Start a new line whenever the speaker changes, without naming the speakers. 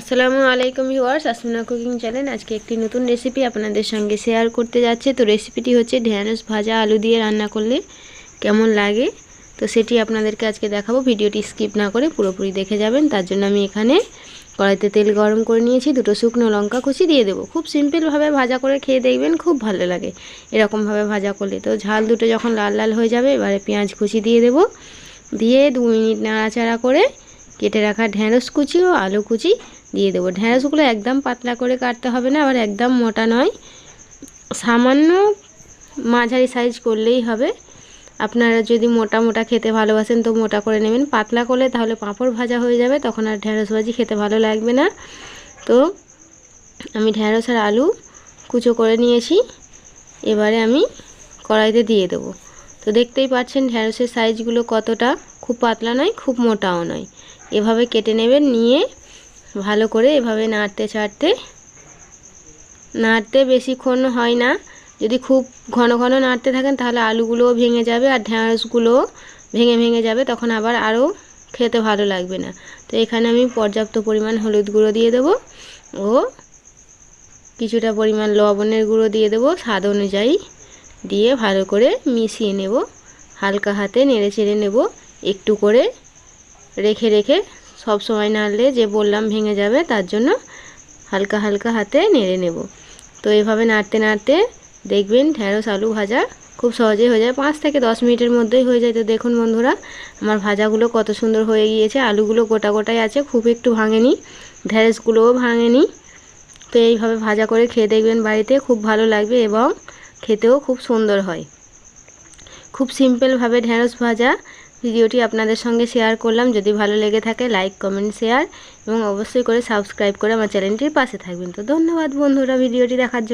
আসসালামু আলাইকুম viewers, Asmina cooking channel. আজকে একটি নতুন রেসিপি আপনাদের সঙ্গে শেয়ার করতে যাচ্ছে। তো রেসিপিটি হচ্ছে ঢ্যাঁড়স ভাজা আলু দিয়ে রান্না করলে কেমন লাগে? তো সেটি আপনাদেরকে আজকে দেখাবো। ভিডিওটি স্কিপ না করে পুরোপুরি দেখে যাবেন। তার জন্য আমি এখানে কড়াইতে তেল গরম করে নিয়েছি, দুটো শুকনো লঙ্কা কুচি দিয়ে দেবো। খুব সিম্পলভাবে ভাজা করে খেয়ে দেখবেন খুব ভালো লাগে এরকমভাবে ভাজা করলে। তো ঝাল দুটো যখন লাল লাল হয়ে যাবে, এবারে পেঁয়াজ কুচি দিয়ে দেবো। দিয়ে দু মিনিট নাড়াচাড়া করে কেটে রাখা ঢ্যাঁড়স কুচি ও আলু কুচি দিয়ে দেবো। ঢ্যাঁড়সগুলো একদম পাতলা করে কাটতে হবে না, আবার একদম মোটা নয়। সামান্য মাঝারি সাইজ করলেই হবে। আপনারা যদি মোটা মোটা খেতে ভালোবাসেন তো মোটা করে নেবেন। পাতলা করলে তাহলে পাঁপড় ভাজা হয়ে যাবে, তখন আর ঢ্যাঁড়স ভাজি খেতে ভালো লাগবে না। তো আমি ঢ্যাঁড়স আর আলু কুচো করে নিয়েছি। এবারে আমি কড়াইতে দিয়ে দেবো। তো দেখতেই পাচ্ছেন ঢ্যাঁড়সের সাইজগুলো কতটা? খুব পাতলা নয়, খুব মোটাও নয়। এভাবে কেটে নেবেন, নিয়ে ভালো করে এভাবে নাড়তে ছাড়তে। নাড়তে বেশিক্ষণ হয় না। যদি খুব ঘন ঘন নাড়তে থাকেন, তাহলে আলুগুলোও ভেঙে যাবে আর ঢ্যাঁড়সগুলোও ভেঙে ভেঙে যাবে, তখন আবার আরও খেতে ভালো লাগবে না। তো এখানে আমি পর্যাপ্ত পরিমাণ হলুদ গুঁড়ো দিয়ে দেবো ও কিছুটা পরিমাণ লবণের গুঁড়ো দিয়ে দেবো। স্বাদ অনুযায়ী দিয়ে ভালো করে মিশিয়ে নেব। হালকা হাতে নেড়ে চেড়ে নেব। একটু করে রেখে রেখে সব সময় নাড়লে যে বললাম ভেঙে যাবে, তার জন্য হালকা হালকা হাতে নেড়ে নেব। তো এভাবে নাড়তে নাড়তে দেখবেন ঢ্যাঁড়স আলু ভাজা খুব সহজেই হয়ে যায়। পাঁচ থেকে দশ মিনিটের মধ্যেই হয়ে যায়। তো দেখুন বন্ধুরা, আমার ভাজাগুলো কত সুন্দর হয়ে গিয়েছে। আলুগুলো গোটা গোটাই আছে, খুব একটু ভাঙেনি ঢ্যাঁড়সগুলোও ভাঙেনি। তো এইভাবে ভাজা করে খেয়ে দেখবেন বাড়িতে খুব ভালো লাগবে এবং খেতেও খুব সুন্দর হয়। খুব সিম্পলভাবে ঢ্যাঁড়স ভাজা ভিডিওটি আপনাদের সঙ্গে শেয়ার করলাম। যদি ভালো লেগে থাকে লাইক কমেন্ট শেয়ার এবং অবশ্যই করে সাবস্ক্রাইব করে আমার চ্যানেলটির পাশে থাকবেন। তো ধন্যবাদ বন্ধুরা ভিডিওটি দেখার জন্য।